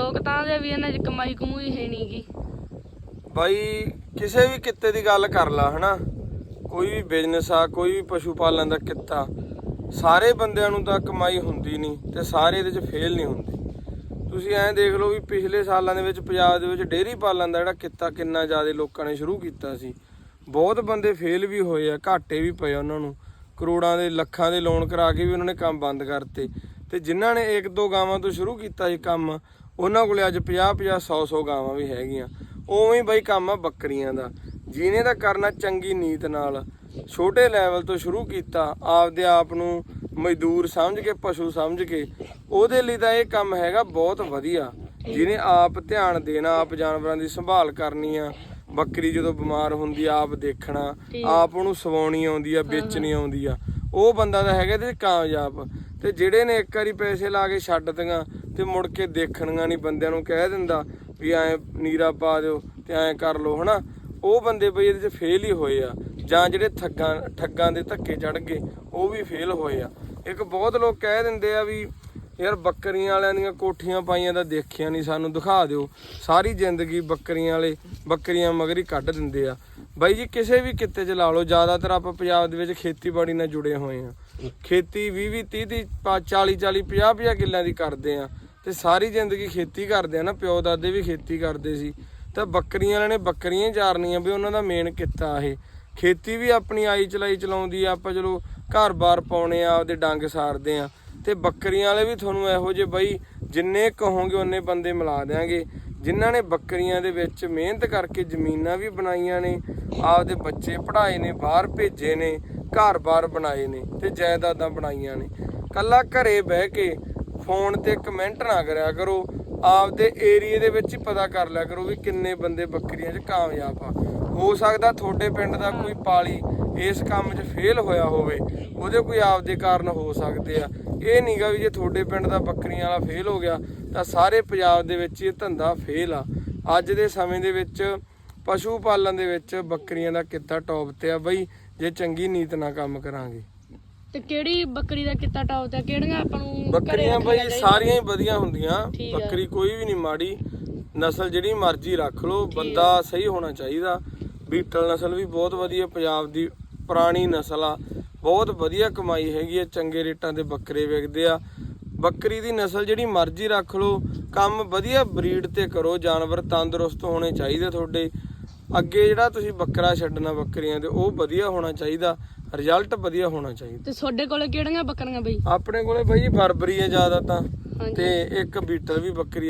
ਲੋਕ ਤਾਂ ਦੇ ਵੀ ਇਹਨਾਂ 'ਚ ਕਮਾਈ ਕਮੂਈ ਹੈ ਨਹੀਂਗੀ ਬਾਈ, ਕਿਸੇ ਵੀ ਕਿੱਤੇ ਦੀ ਗੱਲ ਕਰ ਲਾ, ਹਨਾ? ਕੋਈ ਵੀ ਬਿਜ਼ਨਸ ਆ, ਕੋਈ ਵੀ ਪਸ਼ੂ ਪਾਲਣ ਦਾ ਕਿੱਤਾ, ਸਾਰੇ ਬੰਦਿਆਂ ਨੂੰ ਤਾਂ ਕਮਾਈ ਹੁੰਦੀ ਨਹੀਂ ਤੇ ਸਾਰੇ ਇਹਦੇ 'ਚ ਫੇਲ ਨਹੀਂ ਹੁੰਦੇ। ਤੁਸੀਂ ਐਂ ਦੇਖ ਲਓ ਵੀ ਪਿਛਲੇ ਸਾਲਾਂ ਦੇ ਵਿੱਚ, ਪੰਜਾਬ ਦੇ ਵਿੱਚ ਡੇਅਰੀ ਪਾਲਣ ਦਾ ਜਿਹੜਾ ਕਿੱਤਾ ਕਿੰਨਾ ਜ਼ਿਆਦਾ ਲੋਕਾਂ ਨੇ ਸ਼ੁਰੂ ਕੀਤਾ ਸੀ। ਬਹੁਤ ਬੰਦੇ ਫੇਲ ਵੀ ਹੋਏ ਆ, ਘਾਟੇ ਵੀ ਪਏ ਉਹਨਾਂ ਨੂੰ। ਕਰੋੜਾਂ ਦੇ, ਲੱਖਾਂ ਦੇ ਲੋਨ ਕਰਾ ਕੇ ਵੀ ਉਹਨਾਂ ਨੇ ਕੰਮ ਬੰਦ ਕਰਤੇ। ਤੇ ਜਿਨ੍ਹਾਂ ਨੇ ਇੱਕ ਦੋ ਗਾਵਾਂ ਤੋਂ ਸ਼ੁਰੂ ਕੀਤਾ ਸੀ ਕੰਮ ਉਹਨਾਂ ਕੋਲੇ ਅੱਜ 50 50 100 100 ਗਾਵਾਂ ਵੀ ਹੈਗੀਆਂ। ਉਵੇਂ ਹੀ ਬਈ ਕੰਮ ਆ ਬੱਕਰੀਆਂ ਦਾ। ਜਿਹਨੇ ਦਾ ਕਰਨਾ ਚੰਗੀ ਨੀਤ ਨਾਲ। ਛੋਟੇ ਲੈਵਲ ਤੋਂ ਸ਼ੁਰੂ ਕੀਤਾ ਆਪਦੇ ਆਪ ਨੂੰ ਮਜ਼ਦੂਰ ਸਮਝ ਕੇ ਪਸ਼ੂ ਸਮਝ ਕੇ। ਉਹਦੇ ਲਈ ਤਾਂ ਇਹ ਕੰਮ ਹੈਗਾ ਬਹੁਤ ਵਧੀਆ। ਜਿਹਨੇ ਆਪ ਧਿਆਨ ਦੇਣਾ ਆਪ ਜਾਨਵਰਾਂ ਦੀ ਸੰਭਾਲ ਕਰਨੀ ਆ। ਬੱਕਰੀ ਜਦੋਂ ਬਿਮਾਰ ਹੁੰਦੀ ਆ ਆਪ ਦੇਖਣਾ। ਆਪ ਉਹਨੂੰ ਸਵਾਉਣੀ ਆਉਂਦੀ ਆ ਵੇਚਣੀ ਆਉਂਦੀ ਆ। ਉਹ ਬੰਦਾ ਤਾਂ ਹੈਗਾ ਤੇ ਕਾਮਯਾਬ। ਤੇ ਜਿਹੜੇ ਨੇ ਇੱਕ ਵਾਰੀ ਪੈਸੇ ਲਾ ਕੇ ਛੱਡ ਦਿਆਂ ਤੇ ਮੁੜ ਕੇ ਦੇਖਣੀਆਂ ਨਹੀਂ, ਬੰਦਿਆਂ ਨੂੰ ਕਹਿ ਦਿੰਦਾ ਵੀ ਐ ਨੀਰਾ ਪਾ ਦਿਓ ਤੇ ਐ ਕਰ ਲਓ, ਹਨਾ? ਉਹ ਬੰਦੇ ਬਈ ਇਹਦੇ 'ਚ ਫੇਲ ਹੀ ਹੋਏ ਆ। ਜਾਂ ਜਿਹੜੇ ਠੱਗਾਂ ਠੱਗਾਂ ਦੇ ਧੱਕੇ ਚੜ ਗਏ, ਉਹ ਵੀ ਫੇਲ ਹੋਏ ਆ। ਇੱਕ ਬਹੁਤ ਲੋਕ ਕਹਿ ਦਿੰਦੇ ਆ ਵੀ ਯਾਰ ਬੱਕਰੀਆਂ ਵਾਲਿਆਂ ਦੀਆਂ ਕੋਠੀਆਂ ਪਾਈਆਂ ਤਾਂ ਦੇਖਿਆ ਨਹੀਂ ਸਾਨੂੰ, ਦਿਖਾ ਦਿਓ। ਸਾਰੀ ਜ਼ਿੰਦਗੀ ਬੱਕਰੀਆਂ ਵਾਲੇ, ਬੱਕਰੀਆਂ ਮਗਰੀ ਕੱਢ ਦਿੰਦੇ ਆ। ਬਾਈ ਜੀ, ਕਿਸੇ ਵੀ ਕਿੱਤੇ 'ਚ ਲਾ ਲਓ, ਜ਼ਿਆਦਾਤਰ ਆਪਾਂ ਪੰਜਾਬ ਦੇ ਵਿੱਚ ਖੇਤੀਬਾੜੀ ਨਾਲ ਜੁੜੇ ਹੋਏ ਆ ਖੇਤੀ 20 20 30 30 40 40 50 50 ਕਿੱਲਿਆਂ ਦੀ ਕਰਦੇ ਆ ਤੇ ਸਾਰੀ ਜ਼ਿੰਦਗੀ ਖੇਤੀ ਕਰਦੇ ਆ ਨਾ, ਪਿਓ ਦਾਦੇ ਵੀ ਖੇਤੀ ਕਰਦੇ ਸੀ। ਤਾਂ ਬੱਕਰੀਆਂ ਵਾਲਿਆਂ ਨੇ ਬੱਕਰੀਆਂ ਹੀ ਚਾਰਨੀਆਂ ਵੀ ਉਹਨਾਂ ਦਾ ਮੇਨ ਕਿੱਤਾ ਇਹ। ਖੇਤੀ ਵੀ ਆਪਣੀ ਆਈ ਚਲਾਈ ਚਲਾਉਂਦੀ ਆ, ਆਪਾਂ ਚਲੋ ਘਰ-ਬਾਰ ਪਾਉਣੇ ਆ, ਆਪਦੇ ਡੰਗ ਸਾਰਦੇ ਆ। ਤੇ ਬੱਕਰੀਆਂ ਵਾਲੇ ਵੀ ਤੁਹਾਨੂੰ ਇਹੋ ਜਿਹੇ ਬਈ, ਜਿੰਨੇ ਕਹੋਗੇ ਉਹਨੇ ਬੰਦੇ ਮਿਲਾ ਦਿਆਂਗੇ। ਜਿਨ੍ਹਾਂ ਨੇ ਬੱਕਰੀਆਂ ਦੇ ਵਿੱਚ ਮਿਹਨਤ ਕਰਕੇ ਜ਼ਮੀਨਾਂ ਵੀ ਬਣਾਈਆਂ ਨੇ, ਆਪਦੇ ਬੱਚੇ ਪੜ੍ਹਾਏ ਨੇ, ਬਾਹਰ ਭੇਜੇ ਨੇ ਘਰ-ਬਾਰ ਬਣਾਏ ਨੇ ਤੇ ਜਾਇਦਾਦਾਂ ਬਣਾਈਆਂ ਨੇ। ਕੱਲਾ ਘਰੇ ਬਹਿ ਕੇ ਫੋਨ ਤੇ ਕਮੈਂਟ ਨਾ ਕਰਿਆ ਕਰੋ। ਆਪਦੇ ਏਰੀਏ ਦੇ ਵਿੱਚ ਹੀ ਪਤਾ ਕਰ ਲਿਆ ਕਰੋ ਵੀ ਕਿੰਨੇ ਬੰਦੇ ਬੱਕਰੀਆਂ 'ਚ ਕਾਮਯਾਬ ਆ। ਹੋ ਸਕਦਾ ਤੁਹਾਡੇ ਪਿੰਡ ਦਾ ਕੋਈ ਪਾਲੀ ਇਸ ਕੰਮ 'ਚ ਫੇਲ ਹੋਇਆ ਹੋਵੇ, ਉਹਦੇ ਕੋਈ ਆਪਦੇ ਕਾਰਨ ਹੋ ਸਕਦੇ ਆ। ਇਹ ਨਹੀਂਗਾ ਵੀ ਜੇ ਤੁਹਾਡੇ ਪਿੰਡ ਦਾ ਬੱਕਰੀਆਂ ਵਾਲਾ ਫੇਲ ਹੋ ਗਿਆ, ਤਾਂ ਸਾਰੇ ਪੰਜਾਬ ਦੇ ਵਿੱਚ ਇਹ ਧੰਦਾ ਫੇਲ ਆ। ਅੱਜ ਦੇ ਸਮੇਂ ਦੇ ਵਿੱਚ ਪਸ਼ੂ ਪਾਲਣ ਦੇ ਵਿੱਚ ਬੱਕਰੀਆਂ ਦਾ ਕਿੱਤਾ ਟੌਪ ਤੇ ਆ ਬਈ, ਜੇ ਚੰਗੀ ਨੀਤ ਨਾਲ ਕੰਮ ਕਰਾਂਗੇ। ਤੇ ਕਿਹੜੀ ਬੱਕਰੀ ਦਾ ਕਿੱਤਾ ਟਾਪ ਤੇ ਕਿਹੜੀਆਂ ਆਪਾਂ ਨੂੰ ਬੱਕਰੀਆਂ ਬਈ? ਸਾਰੀਆਂ ਹੀ ਵਧੀਆ ਹੁੰਦੀਆਂ। ਬੱਕਰੀ ਕੋਈ ਵੀ ਨਹੀਂ ਮਾੜੀ। ਨਸਲ ਜਿਹੜੀ ਮਰਜ਼ੀ ਰੱਖ ਲਓ ਬੰਦਾ ਸਹੀ ਹੋਣਾ ਚਾਹੀਦਾ। ਬੀਟਲ ਨਸਲ ਵੀ ਬਹੁਤ ਵਧੀਆ ਪੰਜਾਬ ਦੀ ਪੁਰਾਣੀ ਨਸਲ ਆ। ਬਹੁਤ ਵਧੀਆ ਕਮਾਈ ਹੈਗੀ ਆ ਚੰਗੇ ਰੇਟਾਂ ਤੇ ਬੱਕਰੇ ਵਿਕਦੇ ਆ। ਬੱਕਰੀ ਦੀ ਨਸਲ ਜਿਹੜੀ ਮਰਜ਼ੀ ਰੱਖ ਲਓ। ਕੰਮ ਵਧੀਆ ਬਰੀਡ ਤੇ ਕਰੋ ਜਾਨਵਰ ਤੰਦਰੁਸਤ ਹੋਣੇ ਚਾਹੀਦੇ ਤੁਹਾਡੇ। ਅੱਗੇ ਜਿਹੜਾ ਤੁਸੀਂ ਬੱਕਰਾ ਛੱਡਣਾ ਬੱਕਰੀਆਂ ਦੇ ਉਹ ਵਧੀਆ ਹੋਣਾ ਚਾਹੀਦਾ ਰਿਜ਼ਲਟ ਵਧੀਆ ਹੋਣਾ ਚਾਹੀਦਾ। ਤੇ ਤੁਹਾਡੇ ਕੋਲੇ ਕਿਹੜੀਆਂ ਬੱਕਰੀਆਂ ਬਈ? ਆਪਣੇ ਕੋਲੇ ਬਾਈ ਫਰਵਰੀ ਹੈ ਜ਼ਿਆਦਾ ਤਾਂ ਤੇ ਇੱਕ ਬੀਟਲ ਵੀ ਬੱਕਰੀ